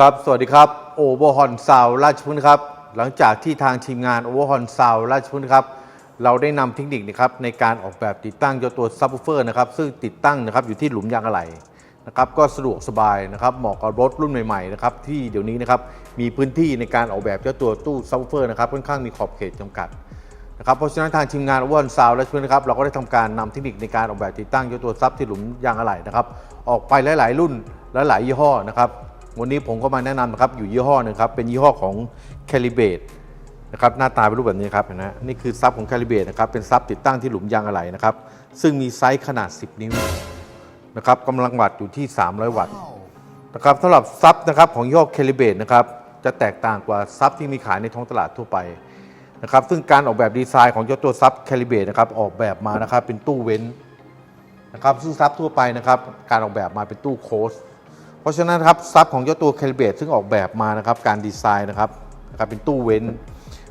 ครับ สวัสดีครับโอเวอร์ฮอนซาวราชพฤกษ์นครับ หลังจากที่ทางทีมงานโอเวอร์ฮอนซาวราชพฤกษ์นครับ เราได้นำเทคนิคนะครับในการออกแบบติดตั้งเจ้าตัวซับ w ูเฟอร์นะครับ ซึ่งติดตั้งนะครับอยู่ที่หลุมยางอะไหล่นะครับ ก็สะดวกสบายนะครับเหมาะกับรถรุ่นใหม่ๆนะครับที่เดี๋ยวนี้นะครับมีพื้นที่ในการออกแบบเจ้าตัวตู้ซับ w ูเฟอร์นะครับค่อนข้างมีขอบเขตจำกัดนะครับเพราะฉะนั้นทางทีมงานอวนซาวและเพื่อนนะครับเราก็ได้ทำการนำเทคนิคในการออกแบบติดตั้งยตัวซับที่หลุมยางอะไหล่นะครับออกไปหลาย ๆ รุ่นและหลายยี่ห้อนะครับ วันนี้ผมก็มาแนะนำนะครับอยู่ยี่ห้อหนึงครับเป็นยี่ห้อของ c a l i b r a t นะครับหน้าตาเป็นรูปแบบนี้ครับเห็นไหมนี่คือซับของ c a l i b r a t นะครับเป็นซับติดตั้งที่หลุมยางอะไหล่นะครับซึ่งมีไซส์ขนาด 10 นิ้วนะครับกำลังวัตต์อยู่ที่ 300 วัตต์นะครับสำหรับซับนะครับของยี่ห้อเคลิเบตนะครับจะแตกต่างกว่าซับที่มีขายในท้องตลาดทั่วไปนะครับซึ่งการออกแบบดีไซน์ของเจ้าตัวซับเคลิเบตนะครับออกแบบมานะครับเป็นตู้เว้นนะครับซึ่งซับทั่วไปนะครับการออกแบบมาเป็นตู้โค้ช เพราะฉะนั้นครับซับของเจ้าตัวเคลิเบตซึ่งออกแบบมานะครับการดีไซน์นะครับนะครับเป็นตู้เว้น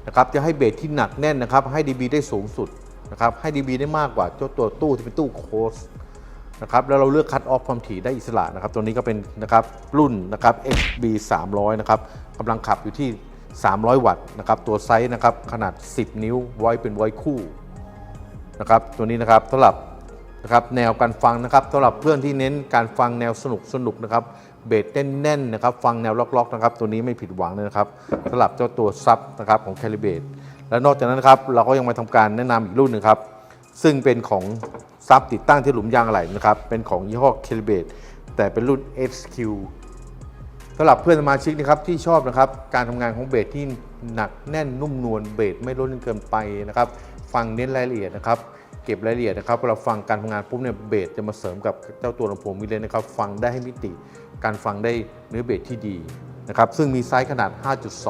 นะครับจะให้เบสที่หนักแน่นนะครับให้ dB ได้สูงสุดนะครับให้ dB ได้มากกว่าเจ้าตัวตู้ที่เป็นตู้โค้ชนะครับแล้วเราเลือกคัดออฟความถี่ได้อิสระนะครับตัวนี้ก็เป็นนะครับรุ่นนะครับ XB 300นะครับกำลังขับอยู่ที่ 300 วัตต์นะครับตัวไซส์นะครับขนาด 10 นิ้วไว้เป็นไว้คู่นะครับตัวนี้นะครับสำหรับ นะครับแนวการฟังนะครับสำหรับเพื่อนที่เน้นการฟังแนวสนุกสนุกนะครับเบสแน่นๆนะครับฟังแนวล็อกๆนะครับตัวนี้ไม่ผิดหวังเลยนะครับสำหรับเจ้าตัวซับนะครับของ c a l i b r a t e และนอกจากนั้นนะครับเราก็ยังมาทำการแนะนำอีกรุ่นหนึงครับซึ่งเป็นของซับติดตั้งที่หลุมยางอะไหล่นะครับเป็นของยี่ห้อ c a l i b r a t e แต่เป็นรุ่น SQ สำหรับเพื่อนสมาชิกนะครับที่ชอบนะครับการทำงานของเบสที่หนักแน่นนุ่มนวลเบสไม่ล้นจนเกินไปนะครับฟังเน้นรายละเอียดนะครับ เก็บรายละเอียดนะครับเวลาฟังการทำงานปุ๊บเนี่ยเบสจะมาเสริมกับเจ้าตัวลำโพงมิเลนนะครับฟังได้ให้มิติ การฟังได้เนื้อเบสที่ดีนะครับซึ่งมีไซส์ขนาด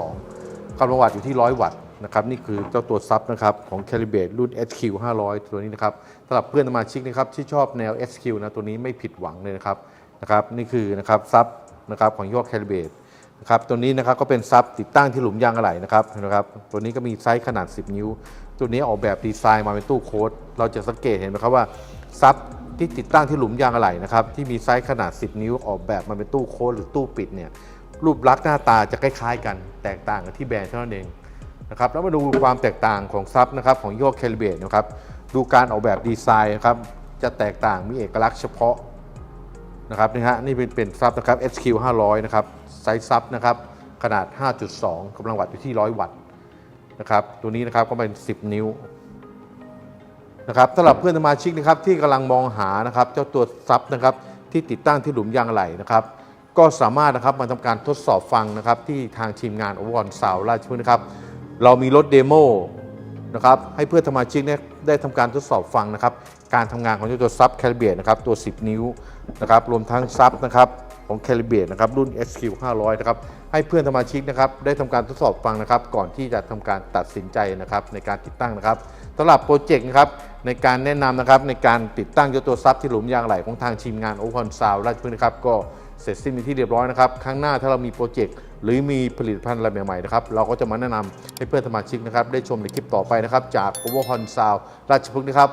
5.2กำลังวัตต์อยู่ที่ 100 วัตต์นะครับนี่คือเจ้าตัวซับนะครับของ c a l i b r a t e รุ่น SQ 500 ตัวนี้นะครับสำหรับเพื่อนสมาชิกนะครับที่ชอบแนว SQ นะตัวนี้ไม่ผิดหวังเลยนะครับนะครับนี่คือนะครับซับนะครับของยี่ห้อ c a l i b r a t e นะครับตัวนี้นะครับก็เป็นซับติดตั้งที่หลุมยางอะไหล่นะครับนะครับตัวนี้ก็มีไซส์ขนาด 10 นิ้ว ตัวนี้ออกแบบดีไซน์มาเป็นตู้โค้ดเราจะสังเกตเห็นไหมครับว่าซับที่ติดตั้งที่หลุมยางอะไหล่นะครับที่มีไซส์ขนาด 10 นิ้วออกแบบมาเป็นตู้โค้ดหรือตู้ปิดเนี่ยรูปลักษณ์หน้าตาจะคล้ายๆ กันแตกต่างกันที่แบรนด์เท่านั้นเองนะครับแล้วมาดูความแตกต่างของซับนะครับของยี่ห้อเคลเบตนะครับดูการออกแบบดีไซน์นะครับจะแตกต่างมีเอกลักษณ์เฉพาะนะครับนี่ฮะนี่เป็นเป็นซับนะครับ SQ 500 นะครับไซส์ซับนะครับขนาด 5.2กำลังวัตต์อยู่ที่ 100 วัตต์ นะครับตัวนี้นะครับก็เป็น 10 นิ้วนะครับสำหรับเพื่อนสมาชิกนะครับที่กำลังมองหานะครับ เจ้าตัวซับนะครับที่ติดตั้งที่หลุมยางไหลนะครับก็สามารถนะครับมาทำการทดสอบฟังนะครับที่ทางทีมงานอวอนสาวราชพฤกษ์นะครับ เรามีรถเดโมนะครับให้เพื่อนสมาชิกเนี่ยได้ทำการทดสอบฟังนะครับ การทำงานของเจ้าตัวซับแคลิเบตนะครับตัว 10 นิ้วนะครับรวมทั้งซับนะครับของแคลิเบตนะครับรุ่น SQ 500 นะครับ ให้เพื่อนสมาชิกนะครับได้ทำการทดสอบฟังนะครับ ก่อนที่จะทำการตัดสินใจนะครับในการติดตั้งนะครับสำหรับโปรเจกต์นะครับในการแนะนำนะครับในการติดตั้งเจ้าตัวซับที่หลุมยางไหลของทางทีมงานโอคอนซาวราชพฤกษ์นะครับก็เสร็จสิ้นเป็นที่เรียบร้อยนะครับครั้งหน้าถ้าเรามีโปรเจกต์หรือมีผลิตภัณฑ์อะไรใหม่ๆนะครับเราก็จะมาแนะนำให้เพื่อนสมาชิกนะครับได้ชมในคลิปต่อไปนะครับจาก o v e r h o n Sound ราชพฤกษ์นะครับ